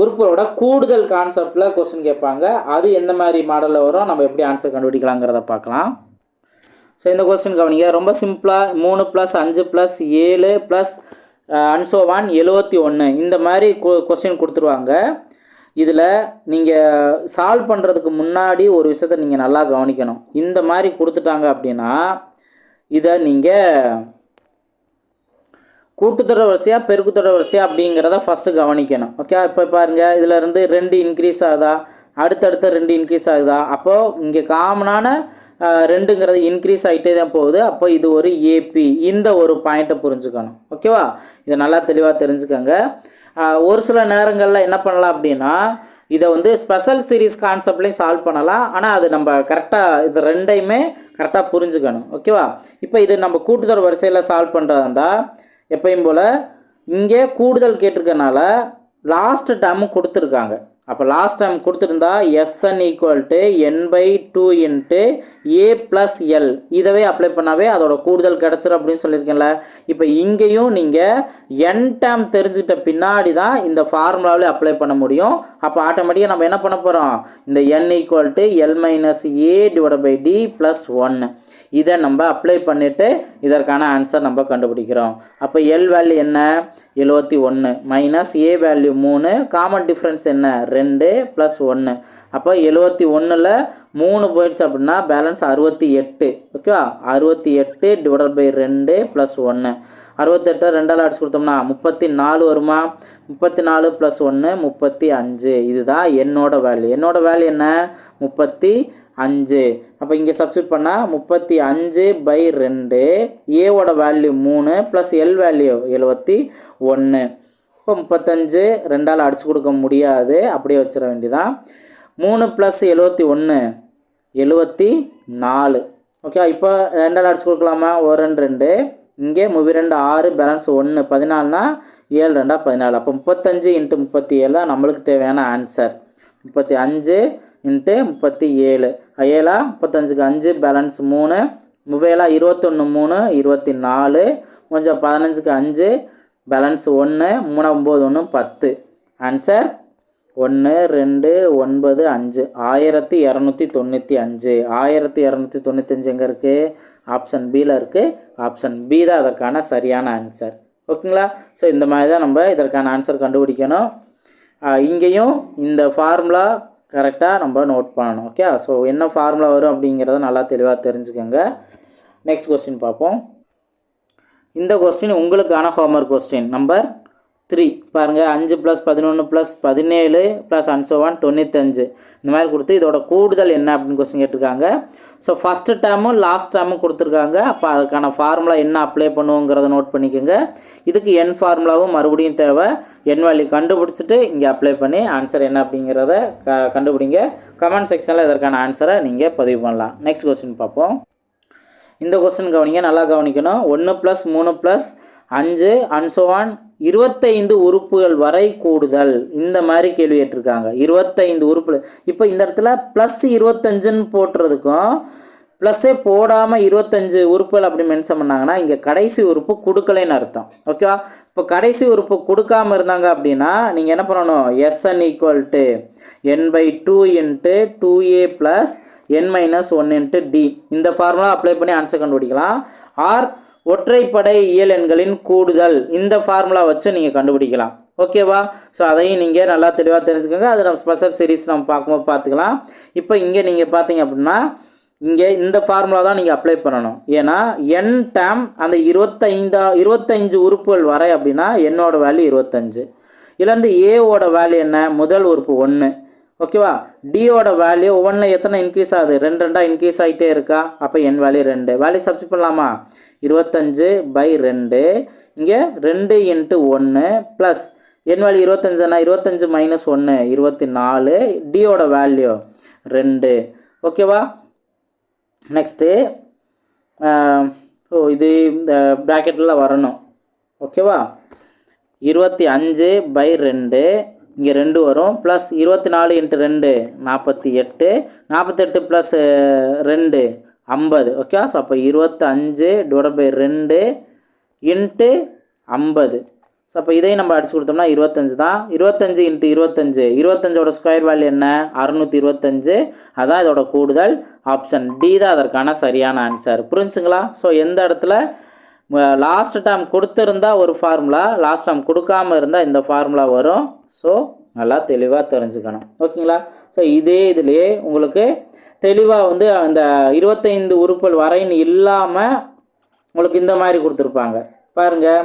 உறுப்புகளோட கூடுதல் கான்செப்டில் கொஸ்டின் கேட்பாங்க. அது எந்த மாதிரி மாடலில் வரும்? நம்ம எப்படி ஆன்சர் கண்டுபிடிக்கலாங்கிறத பார்க்கலாம். ஸோ இந்த கொஸ்டின் கவனிங்க. ரொம்ப சிம்பிளாக மூணு ப்ளஸ் அஞ்சு ப்ளஸ் ஏழு ப்ளஸ் அன்சோவான் எழுவத்தி ஒன்று இந்த மாதிரி கொஸ்டின் கொடுத்துருவாங்க. இதில் நீங்கள் சால்வ் பண்ணுறதுக்கு முன்னாடி ஒரு விஷயத்த நீங்கள் நல்லா கவனிக்கணும். இந்த மாதிரி கொடுத்துட்டாங்க அப்படின்னா இதை நீங்கள் கூட்டுத்தொடர் வரிசையா பெருக்குத்தொடர் வரிசையா அப்படிங்கிறத ஃபஸ்ட்டு கவனிக்கணும். ஓகே இப்போ பாருங்கள் இதில் இருந்து ரெண்டு இன்க்ரீஸ் ஆகுதா? அடுத்தடுத்து ரெண்டு இன்க்ரீஸ் ஆகுதா? அப்போது இங்கே காமனான ரெண்டுங்கிறது இன்க்ரீஸ் ஆகிட்டே தான் போகுது. அப்போ இது ஒரு ஏபி இந்த ஒரு பாயிண்ட்டை புரிஞ்சுக்கணும். ஓகேவா இதை நல்லா தெளிவாக தெரிஞ்சுக்கோங்க. ஒரு சில நேரங்களில் என்ன பண்ணலாம் அப்படின்னா இதை வந்து ஸ்பெஷல் சீரிஸ் கான்செப்ட்லேயும் சால்வ் பண்ணலாம். ஆனால் அது நம்ம கரெக்டாக இது ரெண்டையுமே கரெக்டாக புரிஞ்சுக்கணும். ஓகேவா இப்போ இது நம்ம கூட்டுத்தொடர் வரிசையில் சால்வ் பண்ணுறதா இருந்தால் எப்பயும் போல் இங்கே கூடுதல் கேட்டிருக்கனால லாஸ்ட் டேர்மு கொடுத்துருக்காங்க. அப்போ லாஸ்ட் டைம் கொடுத்துருந்தா s n equal to n by two into a plus l இதவே அப்ளை பண்ணாவே அதோட கூடுதல் கிடச்சிரும் அப்படின்னு சொல்லியிருக்கேன்ல. இப்போ இங்கேயும் நீங்கள் என் டேம் தெரிஞ்சுக்கிட்ட பின்னாடி தான் இந்த ஃபார்முலாவில் அப்ளை பண்ண முடியும். அப்போ ஆட்டோமேட்டிக்காக நம்ம என்ன பண்ண போகிறோம் இந்த n equal to l minus a divide by d plus ஒன்று இதை நம்ம அப்ளை பண்ணிவிட்டு இதற்கான ஆன்சர் நம்ம கண்டுபிடிக்கிறோம். அப்போ எல் வேல்யூ என்ன? எழுபத்தி ஒன்று மைனஸ் ஏ வேல்யூ மூணு. காமன் டிஃப்ரென்ஸ் என்ன? ரெண்டு ப்ளஸ் ஒன்று அப்போ எழுபத்தி ஒன்றில் மூணு போயிடுச்சு அப்படின்னா பேலன்ஸ் அறுபத்தி எட்டு ஓகேவா அறுபத்தி எட்டு டிவைடட் பை ரெண்டு ப்ளஸ் ஒன்று அறுபத்தெட்டை ரெண்டால் அடிச்சு கொடுத்தோம்னா முப்பத்தி நாலு வருமா? முப்பத்தி நாலு ப்ளஸ் ஒன்று முப்பத்தி அஞ்சு. இதுதான் என்னோட வேல்யூ என்னோட வேல்யூ என்ன? முப்பத்தி அஞ்சு. அப்போ இங்கே சப்ஸ்டியூட் பண்ணால் முப்பத்தி அஞ்சு பை ரெண்டு ஏவோட வேல்யூ மூணு ப்ளஸ் எல் வேல்யூ எழுபத்தி ஒன்று இப்போ முப்பத்தஞ்சு ரெண்டால் அடிச்சு கொடுக்க முடியாது. அப்படியே வச்சிட வேண்டியதான் மூணு ப்ளஸ் எழுபத்தி ஒன்று எழுபத்தி நாலு. ஓகே இப்போ ரெண்டால் அடிச்சு கொடுக்கலாமா? ஒரு ரெண்டு ரெண்டு. இங்கே முவி ரெண்டு ஆறு பேலன்ஸ் ஒன்று பதினாலுனா ஏழு ரெண்டா பதினாலு. அப்போ முப்பத்தஞ்சு இன்ட்டு முப்பத்தி ஏழு தான் நம்மளுக்கு தேவையான ஆன்சர் முப்பத்தி அஞ்சு இன்ட்டு முப்பத்தி ஏழு. ஏழா? முப்பத்தஞ்சுக்கு அஞ்சு பேலன்ஸ் மூணு. முவேலா இருபத்தொன்று மூணு இருபத்தி நாலு. கொஞ்சம் பதினஞ்சுக்கு அஞ்சு பேலன்ஸ் ஒன்று மூணு ஒம்பது ஒன்று பத்து. ஆன்சர் ஒன்று ரெண்டு ஒன்பது அஞ்சு. ஆயிரத்தி இரநூத்தி தொண்ணூற்றி அஞ்சு. ஆயிரத்தி இரநூத்தி தொண்ணூத்தஞ்சு எங்கே இருக்குது ஆப்ஷன் பியில் இருக்குது ஆப்ஷன் பி தான் அதற்கான சரியான ஆன்சர் ஓகேங்களா? ஸோ இந்த மாதிரி தான் நம்ம இதற்கான ஆன்சர் கண்டுபிடிக்கணும். இங்கேயும் இந்த ஃபார்முலா கரெக்டாக நம்ம நோட் பண்ணணும். ஓகே ஸோ என்ன ஃபார்முலா வரும் அப்படிங்கிறத நல்லா தெளிவாக தெரிஞ்சுக்கோங்க. நெக்ஸ்ட் கொஸ்டின் பார்ப்போம். இந்த கொஸ்டின் உங்களுக்கான ஹோம்ஒர்க் கொஸ்டின் நம்பர் த்ரீ பாருங்கள் அஞ்சு ப்ளஸ் பதினொன்று ப்ளஸ் பதினேழு ப்ளஸ் அன்சோவான் தொண்ணூத்தஞ்சு. இந்த மாதிரி கொடுத்து இதோட கூடுதல் என்ன அப்படின்னு கொஸ்டின் கேட்டிருக்காங்க. ஸோ ஃபஸ்ட்டு டேர்மும் லாஸ்ட் டேர்மும் கொடுத்துருக்காங்க. அப்போ அதுக்கான ஃபார்முலா என்ன அப்ளை பண்ணுவோங்கிறத நோட் பண்ணிக்கோங்க. இதுக்கு என் ஃபார்முலாவும் மறுபடியும் தேவை. என் வேல்யூ கண்டுபிடிச்சிட்டு இங்கே அப்ளை பண்ணி ஆன்சர் என்ன அப்படிங்கிறத க கண்டுபிடிங்க. கமெண்ட் செக்ஷனில் இதற்கான ஆன்சரை நீங்கள் பதிவு பண்ணலாம். நெக்ஸ்ட் கொஸ்டின் பார்ப்போம். இந்த கொஸ்டின் கவனிங்க நல்லா கவனிக்கணும். ஒன்று ப்ளஸ் மூணு ப்ளஸ் அஞ்சு அன்சோவான் இருபத்தைந்து உறுப்புகள் வரை கூடுதல். இந்த மாதிரி கேள்வி கேட்டிருக்காங்க. இருபத்தைந்து உறுப்பு. இப்போ இந்த இடத்துல ப்ளஸ் இருபத்தஞ்சுன்னு போட்டுறதுக்கும் ப்ளஸ்ஸே போடாமல் இருபத்தஞ்சு உறுப்புகள் அப்படி மென்ஷன் பண்ணாங்கன்னா இங்கே கடைசி உறுப்பு கொடுக்கலைன்னு அர்த்தம். ஓகேவா இப்போ கடைசி உறுப்பு கொடுக்காம இருந்தாங்க அப்படின்னா நீங்கள் என்ன பண்ணணும்? S n equal to n by two into two a plus n minus one into d இந்த ஃபார்முலா அப்ளை பண்ணி ஆன்சர் கண்டுபிடிக்கலாம். ஆர் ஒற்றைப்படை இயல் எண்களின் கூடுதல். இந்த ஃபார்முலா வச்சு நீங்கள் கண்டுபிடிக்கலாம். ஓகேவா ஸோ அதையும் நீங்கள் நல்லா தெளிவாக தெரிஞ்சுக்கோங்க. அது நம்ம ஸ்பெஷல் சீரிஸ் நம்ம பார்க்கும்போது பார்த்துக்கலாம். இப்போ இங்கே நீங்கள் பார்த்தீங்க அப்படின்னா இங்கே இந்த ஃபார்முலா தான் நீங்கள் அப்ளை பண்ணணும். ஏன்னா என் டேம் அந்த இருபத்தைந்தா இருபத்தஞ்சு உறுப்புகள் வரை அப்படின்னா என்னோட வேல்யூ இருபத்தஞ்சு இதுலேருந்து ஏவோட வேல்யூ என்ன? முதல் உறுப்பு ஒன்று ஓகேவா டியோட வேல்யூ ஒவ்வொன்றில் எத்தனை இன்க்ரீஸ் ஆகுது? ரெண்டு ரெண்டாக இன்க்ரீஸ் ஆகிட்டே இருக்கா? அப்போ என் வேல்யூ ரெண்டு. வேல்யூ சப்ஸ்ட் பண்ணலாமா? இருபத்தஞ்சு பை ரெண்டு. இங்கே ரெண்டு இன்ட்டு ஒன்று ப்ளஸ் என் வேல்யூ இருபத்தஞ்சுனா இருபத்தஞ்சு மைனஸ் ஒன்று இருபத்தி நாலு டியோட வேல்யூ ரெண்டு. ஓகேவா நெக்ஸ்ட்டு ஓ இது இந்த ப்ராக்கெட்டில் வரணும். ஓகேவா இருபத்தி அஞ்சு பை ரெண்டு. இங்கே ரெண்டு வரும். ப்ளஸ் இருபத்தி நாலு இன்ட்டு ரெண்டு நாற்பத்தி எட்டு. நாற்பத்தெட்டு ப்ளஸ் ரெண்டு. ஐம்பது. ஓகே ஸோ அப்போ இருபத்தஞ்சு டிவைட் பை ரெண்டு இன்ட்டு ஐம்பது. ஸோ அப்போ இதையும் நம்ம அடிச்சு கொடுத்தோம்னா இருபத்தஞ்சு தான். இருபத்தஞ்சு இன்ட்டு இருபத்தஞ்சு. இருபத்தஞ்சோட ஸ்கொயர் வேல்யூ என்ன? அறுநூற்றி இருபத்தஞ்சு. அதான் இதோட கூடுதல் ஆப்ஷன் டி தான் அதற்கான சரியான ஆன்சர் புரிஞ்சுங்களா? ஸோ எந்த இடத்துல? லாஸ்ட் டைம் கொடுத்துருந்தா ஒரு ஃபார்முலா லாஸ்ட் டைம் கொடுக்காம இருந்தால் இந்த ஃபார்முலா வரும். ஸோ நல்லா தெளிவாக தெரிஞ்சுக்கணும். ஓகேங்களா ஸோ இதே இதுலேயே உங்களுக்கு தெளிவாக வந்து அந்த இருபத்தைந்து உறுப்புகள் வரைன்னு இல்லாமல் உங்களுக்கு இந்த மாதிரி கொடுத்துருப்பாங்க. பாருங்கள்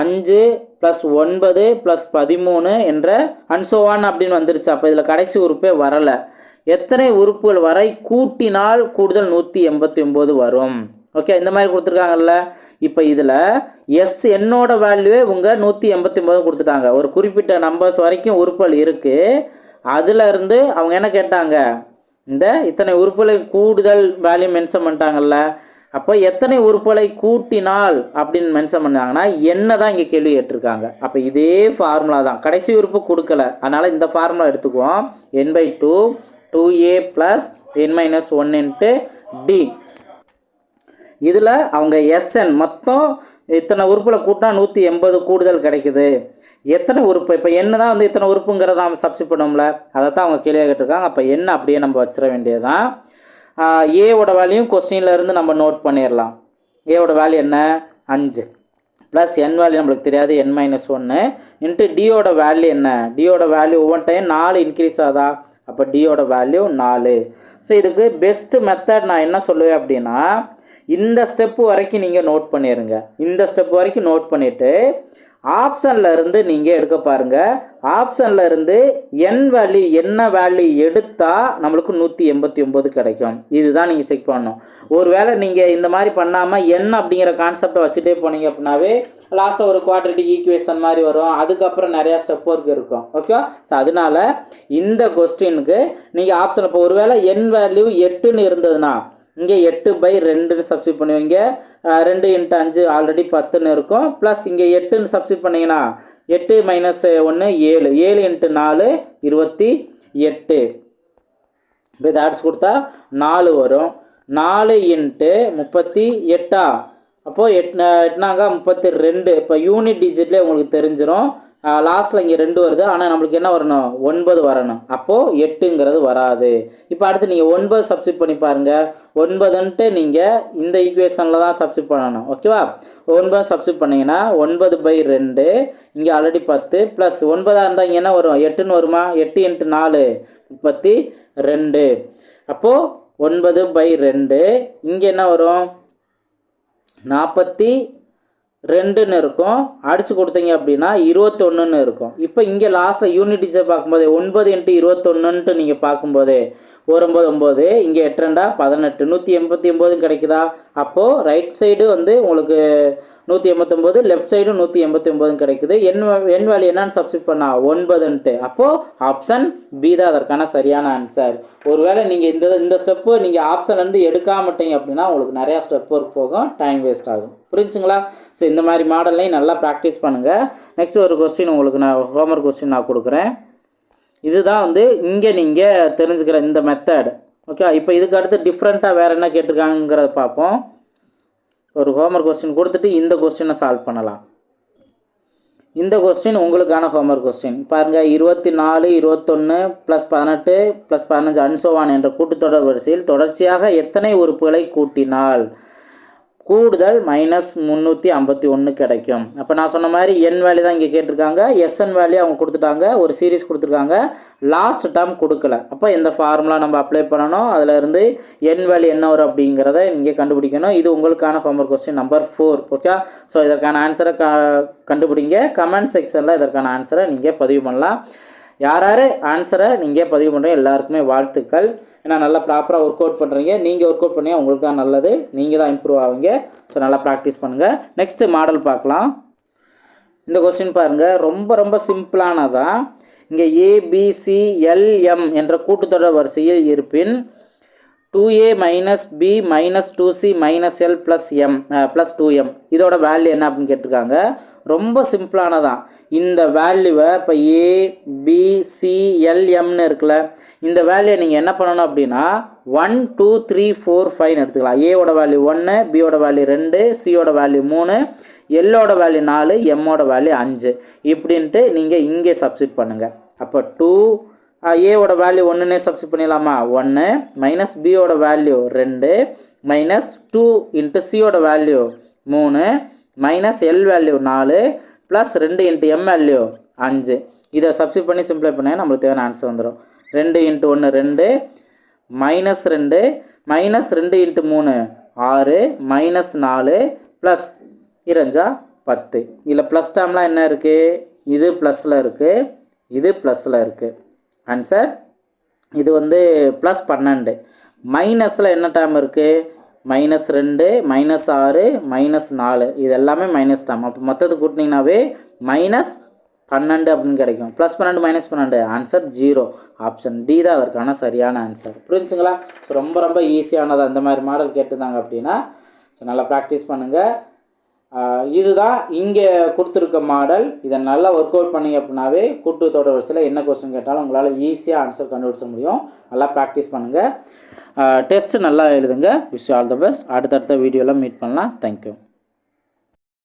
அஞ்சு ப்ளஸ் ஒன்பது ப்ளஸ் பதிமூணு என்ற அன்சோவான் அப்படின்னு வந்துருச்சு. அப்போ இதில் கடைசி உறுப்பே வரலை. எத்தனை உறுப்புகள் வரை கூட்டினால் கூடுதல் நூற்றி எண்பத்தி ஒம்பது வரும்? ஓகே இந்த மாதிரி கொடுத்துருக்காங்கல்ல. இப்போ இதில் எஸ் என்னோட வேல்யூவே உங்கள் நூற்றி எண்பத்தி ஒம்பது கொடுத்துட்டாங்க. ஒரு குறிப்பிட்ட நம்பர்ஸ் வரைக்கும் உறுப்புகள் இருக்குது அதில் இருந்து அவங்க என்ன கேட்டாங்க? இந்த இத்தனை உறுப்புகளை கூடுதல் வேல்யூ மென்ஷன் பண்ணிட்டாங்கல்ல அப்போ எத்தனை உறுப்புகளை கூட்டினால் அப்படின்னு மென்ஷன் பண்ணாங்கன்னா என்ன தான் இங்கே கேள்வி கேட்டிருக்காங்க. அப்போ இதே ஃபார்முலா தான். கடைசி உறுப்பு கொடுக்கல. அதனால் இந்த ஃபார்முலா எடுத்துக்குவோம். N by two two a plus n minus one into d இதில் அவங்க எஸ்என் மொத்தம் இத்தனை உறுப்பில் கூட்டினா நூற்றி எண்பது கூடுதல் கிடைக்குது. எத்தனை உறுப்பு? இப்போ என்ன தான் வந்து இத்தனை உறுப்புங்கிறத நம்ம சப்ஸ்ட் பண்ணோம்ல அதை தான் அவங்க கேள்வியாக கேட்டிருக்காங்க. அப்போ என்ன அப்படியே நம்ம வச்சிட வேண்டியதுதான். ஏவோட வேல்யூ கொஸ்டின்லேருந்து நம்ம நோட் பண்ணிடலாம். ஏவோட வேல்யூ என்ன? அஞ்சு. ப்ளஸ் என் வேல்யூ நம்மளுக்கு தெரியாது என் மைனஸ் ஒன்று இன்ட்டு டியோட வேல்யூ என்ன? டியோட வேல்யூ ஒவ்வொரு டைம் நாலு இன்க்ரீஸ் ஆகுதா? அப்போ டியோட வேல்யூ நாலு. ஸோ இதுக்கு பெஸ்ட்டு மெத்தட் நான் என்ன சொல்லுவேன் அப்படின்னா இந்த ஸ்டெப்பு வரைக்கும் நீங்கள் நோட் பண்ணிடுங்க இந்த ஸ்டெப் வரைக்கும் நோட் பண்ணிவிட்டு ஆப்ஷனில் இருந்து நீங்கள் எடுக்க பாருங்கள் ஆப்ஷனில் இருந்து என் வேல்யூ என்ன வேல்யூ எடுத்தால் நம்மளுக்கு நூற்றி எண்பத்தி ஒம்பது கிடைக்கும். இதுதான் நீங்கள் செக் பண்ணணும். ஒரு வேளை நீங்கள் இந்த மாதிரி பண்ணாமல் என் அப்படிங்கிற கான்செப்டை வச்சுட்டே போனீங்க அப்படின்னாவே லாஸ்ட்டில் ஒரு குவாட்ரிட்டி ஈக்குவேஷன் மாதிரி வரும். அதுக்கப்புறம் நிறையா ஸ்டெப் ஒர்க் இருக்கும். ஓகே ஸோ அதனால இந்த கொஸ்டினுக்கு நீங்கள் ஆப்ஷன் இப்போ ஒரு வேளை என் வேல்யூ எட்டுன்னு இருந்ததுன்னா இங்கே எட்டு பை ரெண்டுன்னு சப்ஸ்டியூட் பண்ணுவீங்க. ரெண்டு இன்ட்டு அஞ்சு ஆல்ரெடி பத்துன்னு இருக்கும். ப்ளஸ் இங்கே எட்டுன்னு சப்ஸ்டியூட் பண்ணிங்கன்னா எட்டு மைனஸ் ஒன்று ஏழு. ஏழு இன்ட்டு நாலு இருபத்தி எட்டு. இப்போ இதை அடிச்சு கொடுத்தா நாலு வரும். நாலு இன்ட்டு முப்பத்தி எட்டா? அப்போது எட் எட்னாங்க முப்பத்தி ரெண்டு. இப்போ யூனிட் டிஜிட்லேயே உங்களுக்கு தெரிஞ்சிடும் லாஸ்ட்டில் இங்கே ரெண்டு வருது. ஆனால் நம்மளுக்கு என்ன வரணும்? ஒன்பது வரணும். அப்போது எட்டுங்கிறது வராது. இப்போ அடுத்து நீங்கள் ஒன்பது சப்ஸ்டியூட் பண்ணி பாருங்கள் ஒன்பதுன்ட்டு நீங்கள் இந்த ஈக்குவேஷனில் தான் சப்ஸ்டியூட் பண்ணணும். ஓகேவா ஒன்பது சப்ஸ்டியூட் பண்ணீங்கன்னா ஒன்பது பை ரெண்டு இங்கே ஆல்ரெடி பத்து ப்ளஸ் ஒன்பதாக இருந்தால் இங்கே என்ன வரும்? எட்டுன்னு வருமா? எட்டு இன்ட்டு நாலு முப்பத்தி ரெண்டு. அப்போது ஒன்பது பை ரெண்டு இங்கே என்ன வரும்? நாற்பத்தி ரெண்டுன்னு இருக்கும். அடித்து கொடுத்தீங்க அப்படின்னா இருபத்தொன்னுன்னு இருக்கும். இப்போ இங்கே லாஸ்ட்டில் யூனிட்டிஸை பார்க்கும்போது ஒன்பது இன்ட்டு இருபத்தொன்னுன்ட்டு நீங்கள் பார்க்கும்போது ஒம்பது ஒம்பது இங்கே எட்டு ரெண்டா பதினெட்டு. நூற்றி எண்பத்தி ஒம்பதும் கிடைக்குதா? அப்போது ரைட் சைடு வந்து உங்களுக்கு நூற்றி எண்பத்தொம்போது லெஃப்ட் சைடும் நூற்றி எண்பத்தி ஒம்போதும் கிடைக்குது. என் என் வேல்யூ என்னன்னு சப்ஸ்டிட் பண்ணா ஒன்பதுன்ட்டு. அப்போது ஆப்ஷன் பி தான் அதற்கான சரியான ஆன்சர் ஒருவேளை நீங்கள் இந்த இந்த ஸ்டெப்பு நீங்கள் ஆப்ஷன்லேருந்து எடுக்காமட்டீங்க அப்படின்னா உங்களுக்கு நிறையா ஸ்டெப் ஒர்க் போகும். டைம் வேஸ்ட் ஆகும். புரிஞ்சுங்களா? ஸோ இந்த மாதிரி மாடல்லையும் நல்லா ப்ராக்டிஸ் பண்ணுங்கள் நெக்ஸ்ட் ஒரு கொஸ்டின் உங்களுக்கு நான் ஹோம்ஒர்க் கொஸ்டின் நான் கொடுக்குறேன். இதுதான் வந்து இங்கே நீங்கள் தெரிஞ்சுக்கிற இந்த மெத்தட் ஓகே இப்போ இதுக்கு அடுத்து டிஃப்ரெண்ட்டாக வேறு என்ன கேட்டிருக்காங்கிறத பார்ப்போம். ஒரு ஹோம்ஒர்க் கொஸ்டின் கொடுத்துட்டு இந்த கொஸ்டினை சால்வ் பண்ணலாம். இந்த கொஸ்டின் உங்களுக்கான ஹோம்ஒர்க் கொஸ்டின் பாருங்கள் இருபத்தி நாலு இருபத்தொன்று ப்ளஸ் பதினெட்டு ப்ளஸ் பதினஞ்சு அன்சோவான் என்ற கூட்டுத்தொடர் வரிசையில் தொடர்ச்சியாக எத்தனை உறுப்புகளை கூட்டினால்? கூடுதல் மைனஸ் முந்நூற்றி ஐம்பத்தி ஒன்று கிடைக்கும். அப்போ நான் சொன்ன மாதிரி என் வேல்யூ தான் இங்கே கேட்டிருக்காங்க. எஸ்என் வேல்யூ அவங்க கொடுத்துட்டாங்க. ஒரு சீரிஸ் கொடுத்துருக்காங்க. லாஸ்ட் டேர்ம் கொடுக்கல. அப்போ இந்த ஃபார்முலா நம்ம அப்ளை பண்ணணும்? அதில் இருந்து என் வேல்யூ என்ன வரும் அப்படிங்கிறத நீங்கள் கண்டுபிடிக்கணும். இது உங்களுக்கான homework question number four okay so இதற்கான ஆன்சரை க கண்டுபிடிங்க. கமெண்ட் செக்ஷனில் இதற்கான ஆன்சரை நீங்கள் பதிவு பண்ணலாம். யார் யார்? ஆன்சரை நீங்கள் பதிவு பண்ணுறீங்க எல்லாருக்குமே வாழ்த்துக்கள். ஏன்னா நல்லா ப்ராப்பராக ஒர்க் அவுட் பண்ணுறீங்க நீங்கள் ஒர்க் அவுட் பண்ணி உங்களுக்கு தான் நல்லது. நீங்கள் தான் இம்ப்ரூவ் ஆவீங்க. ஸோ நல்லா ப்ராக்டிஸ் பண்ணுங்கள் நெக்ஸ்ட்டு மாடல் பார்க்கலாம். இந்த கொஸ்டின் பாருங்கள் ரொம்ப ரொம்ப சிம்பிளானதான் இங்கே ஏபிசிஎல்எம் என்ற கூட்டுத்தொடர் வரிசையில் இருப்பின் two a minus b minus two c minus l plus m plus two m இதோட வேல்யூ என்ன அப்படின்னு கேட்டிருக்காங்க? ரொம்ப சிம்பிளானதான். இந்த வேல்யூவை இப்போ ஏ பி சி எல்எம்னு இருக்குல்ல இந்த வேல்யூ நீங்கள் என்ன பண்ணணும் அப்படின்னா ஒன் டூ த்ரீ ஃபோர் ஃபைவ்னு எடுத்துக்கலாம். ஏவோட வேல்யூ ஒன்று பியோட வேல்யூ ரெண்டு சியோட வேல்யூ மூணு எல்லோட வேல்யூ நாலு எம்மோட வேல்யூ அஞ்சு. இப்படின்ட்டு நீங்கள் இங்கே சப்ஸ்டிட் பண்ணுங்கள் அப்போ டூ ஏவோட வேல்யூ ஒன்றுனே சப்ஸ்டிட் பண்ணிடலாமா? ஒன்று மைனஸ் பியோட வேல்யூ ரெண்டு மைனஸ் டூ இன்ட்டு சியோட வேல்யூ மூணு மைனஸ் எல் வேல்யூ நாலு ப்ளஸ் ரெண்டு இன்ட்டு எம் வேல்யூ அஞ்சு. இதை சப்ஸ்டியூட் பண்ணி சிம்ப்ளை பண்ணால் நம்மளுக்கு தேவையான ஆன்சர் வந்துடும் ரெண்டு இன்ட்டு ஒன்று ரெண்டு மைனஸ் ரெண்டு மைனஸ் ரெண்டு இன்ட்டு மூணு ஆறு மைனஸ் நாலு ப்ளஸ் இரஞ்சா பத்து. இதில் ப்ளஸ் டேர்ம்லாம் என்ன இருக்குது இது ப்ளஸில் இருக்குது இது ப்ளஸில் இருக்குது ஆன்சர் இது வந்து ப்ளஸ் பன்னெண்டு. மைனஸில் என்ன டேர்ம் இருக்குது மைனஸ் ரெண்டு மைனஸ் ஆறு மைனஸ் நாலு. இது எல்லாமே மைனஸ் டம் அப்போ மொத்தத்தை கூட்டினீங்கன்னாவே மைனஸ் பன்னெண்டு அப்படின்னு கிடைக்கும். ப்ளஸ் பன்னெண்டு மைனஸ் பன்னெண்டு. ஆன்சர் ஜீரோ ஆப்ஷன் டி தான் அதற்கான சரியான ஆன்சர் புரிஞ்சுங்களா? ஸோ ரொம்ப ரொம்ப ஈஸியானது அந்த மாதிரி மாடல் கேட்டிருந்தாங்க அப்படின்னா ஸோ நல்லா ப்ராக்டிஸ் பண்ணுங்கள் இதுதான் இங்கே கொடுத்துருக்க மாடல் இதை நல்லா ஒர்க் அவுட் பண்ணி அப்படின்னாவே கூட்டு தொடர் வரிசையில் என்ன கொஸ்டின் கேட்டாலும் உங்களால் ஈஸியாக ஆன்சர் கண்டுபிடிச்ச முடியும். நல்லா ப்ராக்டிஸ் பண்ணுங்கள் டெஸ்ட்டு நல்லா எழுதுங்க. விஷ் ஆல் த பெஸ்ட் அடுத்தடுத்த வீடியோவில் மீட் பண்ணலாம். தேங்க்யூ